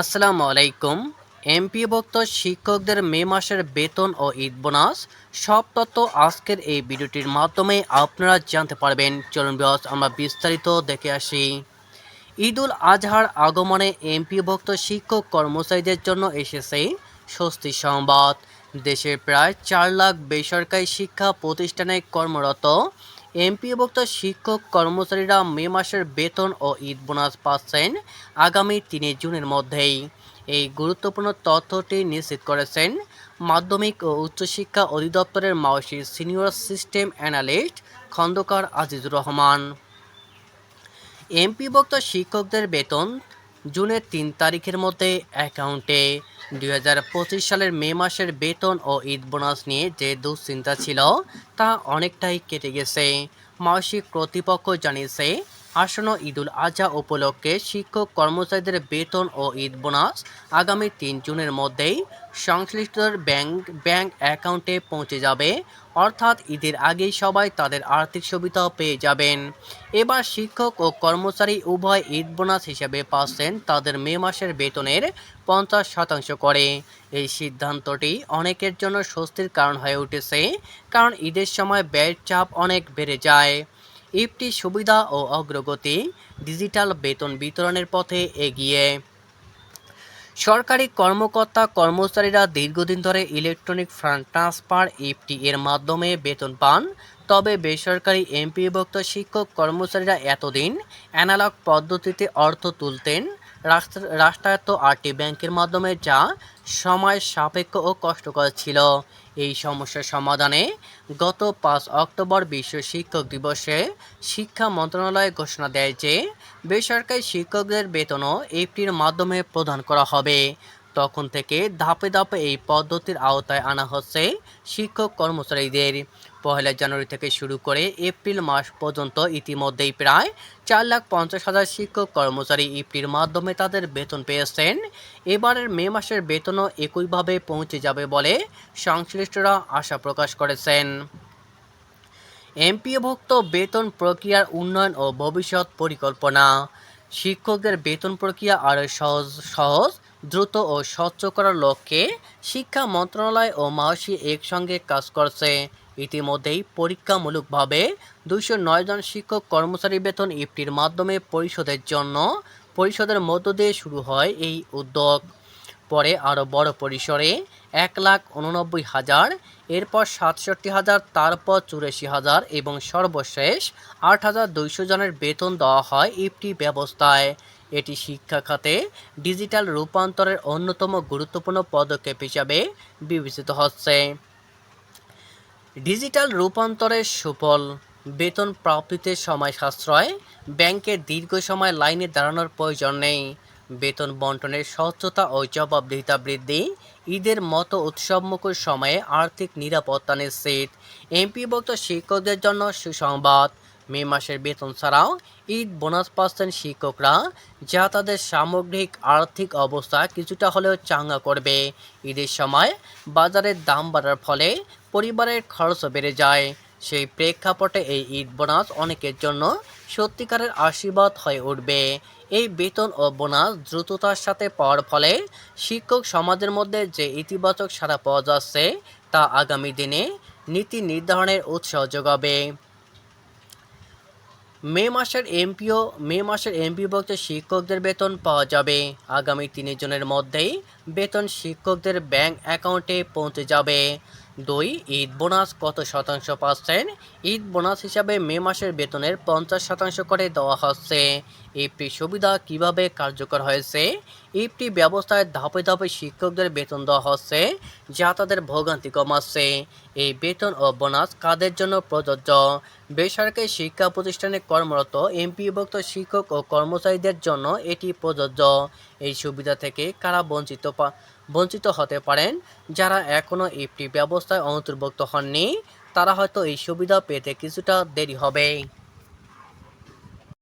আসসালামু আলাইকুম এমপিভুক্ত শিক্ষকদের মে মাসের বেতন ও ঈদ বোনাস, সব তথ্য আজকের এই ভিডিওটির মাধ্যমে আপনারা জানতে পারবেন। চলুন বিয়স আমরা বিস্তারিত দেখে আসি। ঈদুল আজহার আগমনে এমপিভুক্ত শিক্ষক কর্মচারীদের জন্য এসেছে স্বস্তি সংবাদ। দেশের প্রায় চার লাখ বেসরকারি শিক্ষা প্রতিষ্ঠানে কর্মরত এমপিভুক্ত শিক্ষক কর্মচারীরা মে মাসের বেতন ও ঈদ বোনাস পাচ্ছেন আগামী তিনে জুনের মধ্যেই। এই গুরুত্বপূর্ণ তথ্যটি নিশ্চিত করেছেন মাধ্যমিক ও উচ্চশিক্ষা অধিদপ্তরের মাওসি senior system analyst Khandakar Azizur Rahman. MP এমপিভুক্ত শিক্ষকদের বেতন জুনের তিন তারিখের মধ্যে অ্যাকাউন্টে দুই হাজার পঁচিশ সালের মে মাসের বেতন ও ঈদ বোনাস নিয়ে যে দুশ্চিন্তা ছিল, তা অনেকটাই কেটে গেছে। মাসিক কর্তৃপক্ষ জানিয়েছে আসন্ন ঈদুল আজহা উপলক্ষে শিক্ষক কর্মচারীদের বেতন ও ঈদ বোনাস আগামী তিন জুনের মধ্যেই সংশ্লিষ্টদের ব্যাংক ব্যাংক অ্যাকাউন্টে পৌঁছে যাবে। অর্থাৎ ঈদের আগেই সবাই তাদের আর্থিক সুবিধা পেয়ে যাবেন। এবার শিক্ষক ও কর্মচারী উভয় ঈদ বোনাস হিসেবে পাচ্ছেন তাদের মে মাসের বেতনের পঞ্চাশ শতাংশ করে। এই সিদ্ধান্তটি অনেকের জন্য স্বস্তির কারণ হয়ে উঠেছে, কারণ ঈদের সময় ব্যয়ের চাপ অনেক বেড়ে যায়। ইফটি সুবিধা ও অগ্রগতি, ডিজিটাল বেতন বিতরণের পথে এগিয়ে। সরকারি কর্মকর্তা কর্মচারীরা দীর্ঘদিন ধরে ইলেকট্রনিক ফান্ড ট্রান্সফার ইফটি এর মাধ্যমে বেতন পান, তবে বেসরকারি এমপিভুক্ত শিক্ষক কর্মচারীরা এতদিন অ্যানালগ পদ্ধতিতে অর্থ তুলতেন রাষ্ট্র- রাষ্ট্রায়ত্ত আটটি ব্যাংকের মাধ্যমে যা সময় সাপেক্ষ ও কষ্টকর ছিল। এই সমস্যার সমাধানে গত পাঁচ অক্টোবর বিশ্ব শিক্ষক দিবসে শিক্ষা মন্ত্রণালয় ঘোষণা দেয় যে বেসরকারি শিক্ষকদের বেতনও এফটির মাধ্যমে প্রদান করা হবে। তখন থেকে ধাপে ধাপে এই পদ্ধতির আওতায় আনা হচ্ছে শিক্ষক কর্মচারীদের। পহেলা জানুয়ারি থেকে শুরু করে এপ্রিল মাস পর্যন্ত ইতিমধ্যেই প্রায় চার লাখ পঞ্চাশ হাজার শিক্ষক কর্মচারী ইফটির মাধ্যমে তাদের বেতন পেয়েছেন। এবারের মে মাসের বেতনও একইভাবে পৌঁছে যাবে বলে সংশ্লিষ্টরা আশা প্রকাশ করেছেন। এমপিওভুক্ত বেতন প্রক্রিয়ার উন্নয়ন ও ভবিষ্যৎ পরিকল্পনা। শিক্ষকদের বেতন প্রক্রিয়া আরও সহজ সহজ দ্রুত ও স্বচ্ছ করার লক্ষ্যে শিক্ষা মন্ত্রণালয় ও মাওসি একসঙ্গে কাজ করছে। ইতিমধ্যেই পরীক্ষামূলকভাবে দুশো জন শিক্ষক কর্মচারী বেতন ইফটির মাধ্যমে পরিশোধের জন্য পরিষদের মধ্য দিয়ে শুরু হয় এই উদ্যোগ। পরে আরও বড় পরিসরে এক লাখ উননব্বই হাজার, এরপর সাতষট্টি হাজার, তারপর চুরাশি হাজার এবং সর্বশেষ আট হাজার দুইশো জনের বেতন দেওয়া হয় ইফটি ব্যবস্থায়। এটি শিক্ষা খাতে ডিজিটাল রূপান্তরের অন্যতম গুরুত্বপূর্ণ পদক্ষেপ হিসাবে বিবেচিত হচ্ছে। ডিজিটাল রূপান্তরের সুফল, বেতন প্রাপ্তিতে সময় সাশ্রয় ব্যাংকের দীর্ঘ সময় লাইনে দাঁড়ানোর প্রয়োজন নেই। বেতন বন্টনের স্বচ্ছতা ও জবাবদিহিতা বৃদ্ধি, ঈদের মতো উৎসবমুখর সময়ে আর্থিক নিরাপত্তা নিশ্চিত। এমপিভুক্ত শিক্ষকদের জন্য সুসংবাদ মে মাসের বেতন ছাড়াও ঈদ, বোনাস পাচ্ছেন শিক্ষকরা, যা তাদের সামগ্রিক আর্থিক অবস্থা কিছুটা হলেও চাঙ্গা করবে। ঈদের সময় বাজারের দাম বাড়ার ফলে পরিবারের খরচও বেড়ে যায়। সেই প্রেক্ষাপটে এই ঈদ, বোনাস অনেকের জন্য সত্যিকারের আশীর্বাদ হয়ে উঠবে। এই বেতন ও বোনাস দ্রুততার সাথে পাওয়ার ফলে শিক্ষক সমাজের মধ্যে যে ইতিবাচক সাড়া পাওয়া যাচ্ছে, তা আগামী দিনে নীতি নির্ধারণের উৎসাহ যোগাবে। মে মাসের এমপিও, মে মাসের এমপিভুক্ত শিক্ষকদের বেতন পাওয়া যাবে। আগামী তিনজনের মধ্যেই বেতন শিক্ষকদের ব্যাংক অ্যাকাউন্টে পৌঁছে যাবে। দুই, ঈদ বোনাস কত শতাংশ পাচ্ছেন? ঈদ বোনাস হিসাবে মে মাসের বেতনের পঞ্চাশ শতাংশ করে দেওয়া হচ্ছে। ইফটি সুবিধা কীভাবে কার্যকর হয়েছে? ইফটি ব্যবস্থায় ধাপে ধাপে শিক্ষকদের বেতন দেওয়া হচ্ছে, যা তাদের ভোগান্তি কমাচ্ছে। এই বেতন ও বোনাস কাদের জন্য প্রযোজ্য? বেসরকারি শিক্ষা প্রতিষ্ঠানে কর্মরত এমপিভুক্ত শিক্ষক ও কর্মচারীদের জন্য এটি প্রযোজ্য। এই সুবিধা থেকে কারা বঞ্চিত বঞ্চিত হতে পারেন। যারা এখনও ইফটি ব্যবস্থায় অন্তর্ভুক্ত হননি, তারা হয়তো এই সুবিধা পেতে কিছুটা দেরি হবে।